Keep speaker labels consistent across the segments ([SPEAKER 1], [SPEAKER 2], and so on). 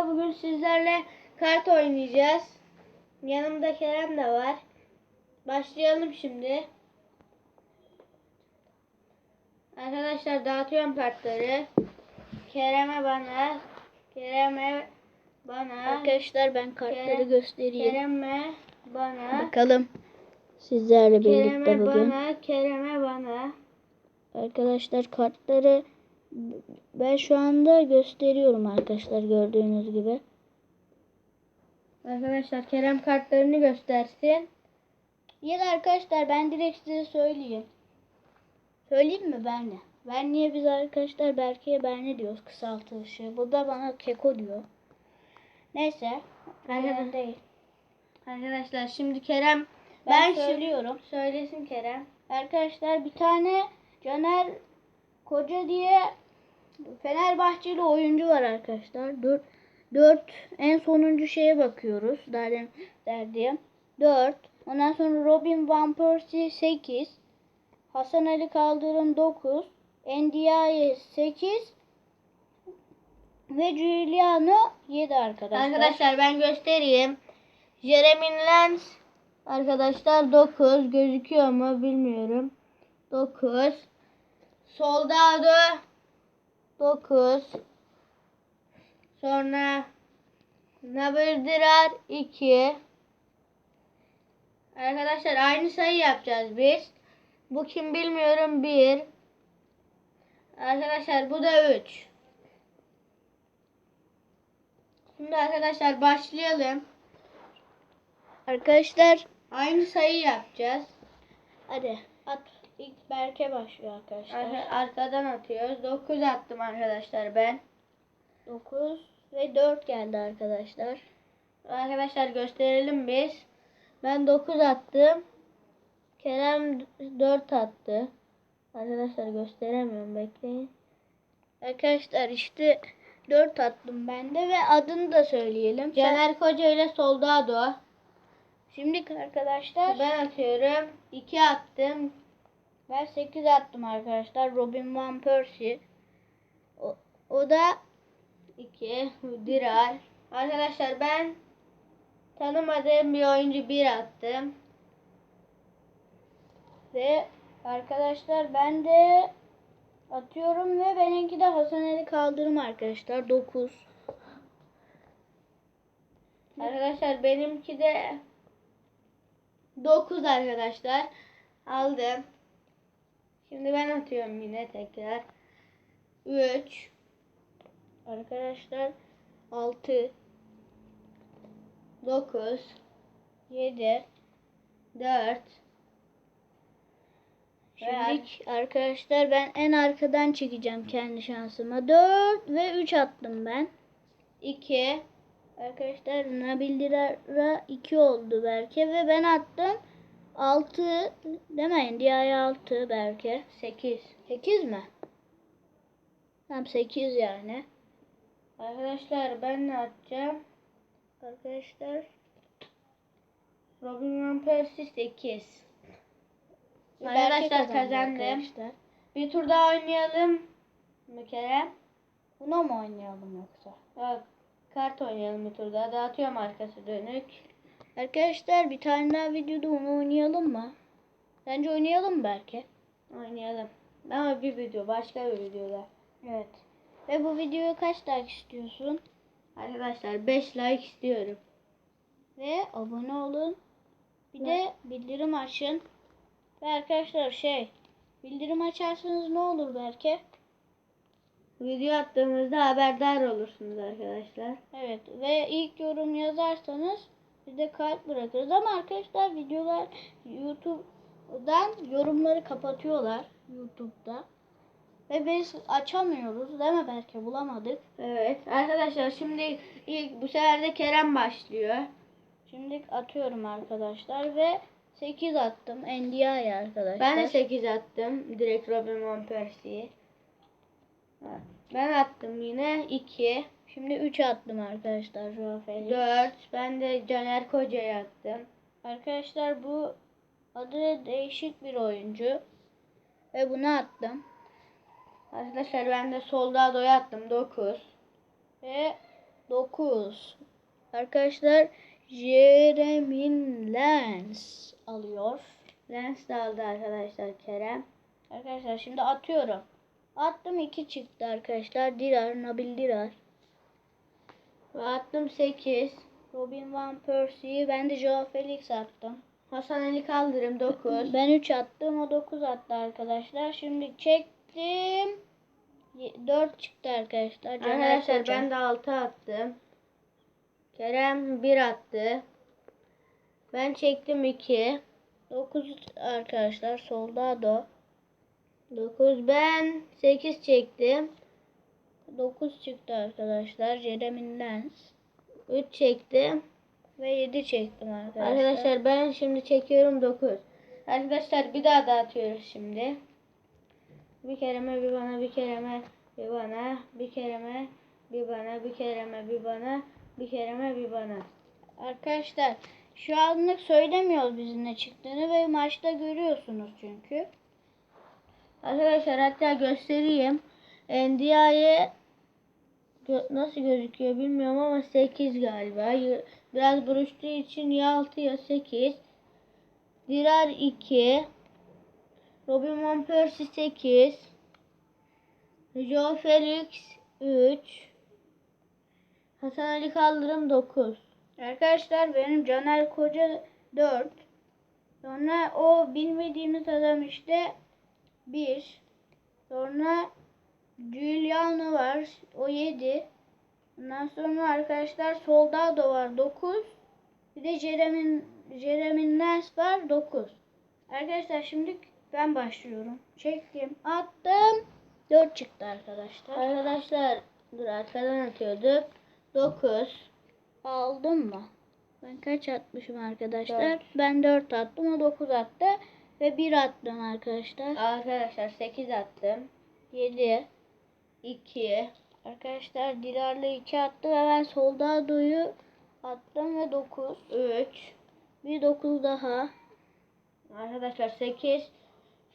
[SPEAKER 1] Merhaba bugün sizlerle kart oynayacağız. Yanımda Kerem de var. Başlayalım şimdi. Arkadaşlar dağıtıyorum kartları. Kerem'e bana, Kerem'e bana,
[SPEAKER 2] Arkadaşlar ben kartları
[SPEAKER 1] Kerem-
[SPEAKER 2] göstereyim.
[SPEAKER 1] Kerem'e bana,
[SPEAKER 2] Bakalım sizlerle birlikte
[SPEAKER 1] Kerem'e
[SPEAKER 2] bugün.
[SPEAKER 1] bana, Kerem'e bana.
[SPEAKER 2] Arkadaşlar kartları ben şu anda gösteriyorum arkadaşlar gördüğünüz gibi.
[SPEAKER 1] Arkadaşlar Kerem kartlarını göstersin.
[SPEAKER 2] Ya da arkadaşlar ben direkt size söyleyeyim. Söyleyeyim mi ben ne? Ben niye biz arkadaşlar Berke'ye ben ne diyoruz kısaltışı. Bu da bana Keko diyor. Neyse.
[SPEAKER 1] Arkadaşlar-
[SPEAKER 2] değil.
[SPEAKER 1] Arkadaşlar şimdi Kerem
[SPEAKER 2] Ben,
[SPEAKER 1] ben
[SPEAKER 2] söylüyorum.
[SPEAKER 1] Söylesin Kerem.
[SPEAKER 2] Arkadaşlar bir tane Caner Koca diye Fenerbahçeli oyuncu var arkadaşlar. 4 4 en sonuncu şeye bakıyoruz. Derdim derdim. 4. Ondan sonra Robin Van Persie 8. Hasan Ali Kaldırım 9. Ndiaye 8. Ve Giuliano 7 arkadaşlar.
[SPEAKER 1] Arkadaşlar ben göstereyim. Jeremy Lens arkadaşlar 9 gözüküyor mu bilmiyorum. 9 Soldado 9 Sonra Nabırdırar 2 Arkadaşlar aynı sayı yapacağız biz. Bu kim bilmiyorum 1 Arkadaşlar bu da 3 Şimdi arkadaşlar başlayalım.
[SPEAKER 2] Arkadaşlar
[SPEAKER 1] Aynı sayı yapacağız.
[SPEAKER 2] hadi at. İlk Berke başlıyor arkadaşlar.
[SPEAKER 1] Ar- arkadan atıyoruz. 9 attım arkadaşlar ben.
[SPEAKER 2] 9 ve 4 geldi arkadaşlar.
[SPEAKER 1] Arkadaşlar gösterelim biz. Ben 9 attım. Kerem 4 attı. Arkadaşlar gösteremiyorum bekleyin.
[SPEAKER 2] Arkadaşlar işte 4 attım ben de ve adını da söyleyelim.
[SPEAKER 1] Caner Koca ile Soldado.
[SPEAKER 2] Şimdi arkadaşlar Ben
[SPEAKER 1] atıyorum. 2 attım.
[SPEAKER 2] Ben 8 attım arkadaşlar. Robin Van Persie. O, o da
[SPEAKER 1] 2. Dirar. Arkadaşlar ben tanımadığım bir oyuncu 1 attım.
[SPEAKER 2] ve arkadaşlar ben de atıyorum ve benimki de Hasan Ali Kaldırım arkadaşlar 9.
[SPEAKER 1] Arkadaşlar benimki de 9 arkadaşlar. Aldım. Şimdi ben atıyorum yine tekrar. 3
[SPEAKER 2] Arkadaşlar 6
[SPEAKER 1] 9
[SPEAKER 2] 7
[SPEAKER 1] 4
[SPEAKER 2] Şimdi arkadaşlar ben en arkadan çekeceğim kendi şansıma. 4 ve 3 attım ben.
[SPEAKER 1] 2
[SPEAKER 2] Arkadaşlar Nabil Dirar'a 2 oldu Berke ve ben attım 6 demeyin diğer 6 Berke.
[SPEAKER 1] 8
[SPEAKER 2] 8 mi? Tam 8 yani.
[SPEAKER 1] Arkadaşlar ben ne atacağım?
[SPEAKER 2] Arkadaşlar
[SPEAKER 1] Robin Van Persie 8
[SPEAKER 2] Berke
[SPEAKER 1] Arkadaşlar
[SPEAKER 2] kazandı
[SPEAKER 1] kazandım.
[SPEAKER 2] Arkadaşlar.
[SPEAKER 1] Bir tur daha oynayalım. Bir kere.
[SPEAKER 2] Buna mı oynayalım yoksa?
[SPEAKER 1] Bak, kart oynayalım bir tur daha. Dağıtıyorum arkası dönük.
[SPEAKER 2] Arkadaşlar bir tane daha videoda onu oynayalım mı? Bence oynayalım Berke?
[SPEAKER 1] Oynayalım. Ama bir video, başka bir videoda.
[SPEAKER 2] Evet. Ve bu videoya kaç like istiyorsun?
[SPEAKER 1] Arkadaşlar 5 like istiyorum.
[SPEAKER 2] Ve abone olun. Bir de bildirim açın. Ve arkadaşlar şey bildirim açarsanız ne olur belki?
[SPEAKER 1] Video attığımızda haberdar olursunuz arkadaşlar.
[SPEAKER 2] Evet ve ilk yorum yazarsanız bir de kalp bırakırız ama arkadaşlar videolar YouTube'dan yorumları kapatıyorlar YouTube'da. Ve biz açamıyoruz değil mi belki bulamadık.
[SPEAKER 1] Evet arkadaşlar şimdi ilk bu sefer de Kerem başlıyor.
[SPEAKER 2] Şimdi atıyorum arkadaşlar ve 8 attım NDI arkadaşlar.
[SPEAKER 1] Ben de 8 attım. Direkt Robin Van Persie'yi. Ben attım yine 2,
[SPEAKER 2] Şimdi 3 attım arkadaşlar Joao Felix.
[SPEAKER 1] 4. Ben de Caner Koca'ya attım.
[SPEAKER 2] Arkadaşlar bu adı değişik bir oyuncu. Ve bunu attım.
[SPEAKER 1] Arkadaşlar ben de Soldado'ya attım 9.
[SPEAKER 2] Ve 9. Arkadaşlar Jeremy Lens alıyor.
[SPEAKER 1] Lens de aldı arkadaşlar Kerem.
[SPEAKER 2] Arkadaşlar şimdi atıyorum. Attım 2 çıktı arkadaşlar. Dirar, Nabil Dirar.
[SPEAKER 1] Attım 8.
[SPEAKER 2] Robin Van Persie'yi ben de Joao Felix attım.
[SPEAKER 1] Hasan Ali Kaldırım 9.
[SPEAKER 2] Ben 3 attım. O 9 attı arkadaşlar. Şimdi çektim. 4 çıktı arkadaşlar. Caner
[SPEAKER 1] Arkadaşlar
[SPEAKER 2] Koca.
[SPEAKER 1] ben de 6 attım. Kerem 1 attı. Ben çektim 2.
[SPEAKER 2] 9 arkadaşlar. Soldado.
[SPEAKER 1] 9 ben 8 çektim.
[SPEAKER 2] 9 çıktı arkadaşlar. Jeremy Lens.
[SPEAKER 1] 3 çektim.
[SPEAKER 2] Ve 7 çektim arkadaşlar.
[SPEAKER 1] Arkadaşlar ben şimdi çekiyorum 9. Arkadaşlar bir daha dağıtıyoruz şimdi. Bir kereme bir bana bir kereme bir bana bir kereme bir bana bir kereme bir bana bir kereme bir bana.
[SPEAKER 2] Arkadaşlar şu anlık söylemiyoruz bizim ne çıktığını ve maçta görüyorsunuz çünkü.
[SPEAKER 1] Arkadaşlar hatta göstereyim. Ndiaye nasıl gözüküyor bilmiyorum ama 8 galiba. Biraz buruştuğu için ya 6 ya 8. Dirar 2. Robin Van Persie 8. Joe Felix 3. Hasan Ali Kaldırım 9.
[SPEAKER 2] Arkadaşlar benim Caner Koca 4. Sonra o bilmediğimiz adam işte 1. Sonra Giuliano var. O 7. Ondan sonra arkadaşlar Soldado var 9. Bir de Jeremy, Jeremy Lens var 9. Arkadaşlar şimdi ben başlıyorum. Çektim. Attım. 4 çıktı arkadaşlar.
[SPEAKER 1] Arkadaşlar dur arkadan atıyorduk. 9.
[SPEAKER 2] Aldın mı? Ben kaç atmışım arkadaşlar?
[SPEAKER 1] Dört.
[SPEAKER 2] Ben 4 attım. O 9 attı. Ve 1 attım arkadaşlar.
[SPEAKER 1] Arkadaşlar 8 attım.
[SPEAKER 2] 7.
[SPEAKER 1] 2.
[SPEAKER 2] Arkadaşlar Dilar'la 2 attı ve ben Soldado'yu attım ve 9.
[SPEAKER 1] 3.
[SPEAKER 2] Bir 9 daha.
[SPEAKER 1] Arkadaşlar 8.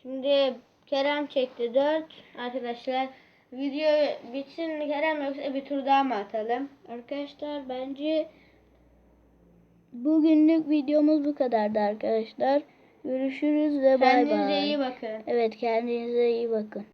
[SPEAKER 1] Şimdi Kerem çekti 4. Arkadaşlar video bitsin Kerem yoksa bir tur daha mı atalım?
[SPEAKER 2] Arkadaşlar bence bugünlük videomuz bu kadardı arkadaşlar. Görüşürüz ve bay bay.
[SPEAKER 1] Kendinize iyi bakın.
[SPEAKER 2] Evet kendinize iyi bakın.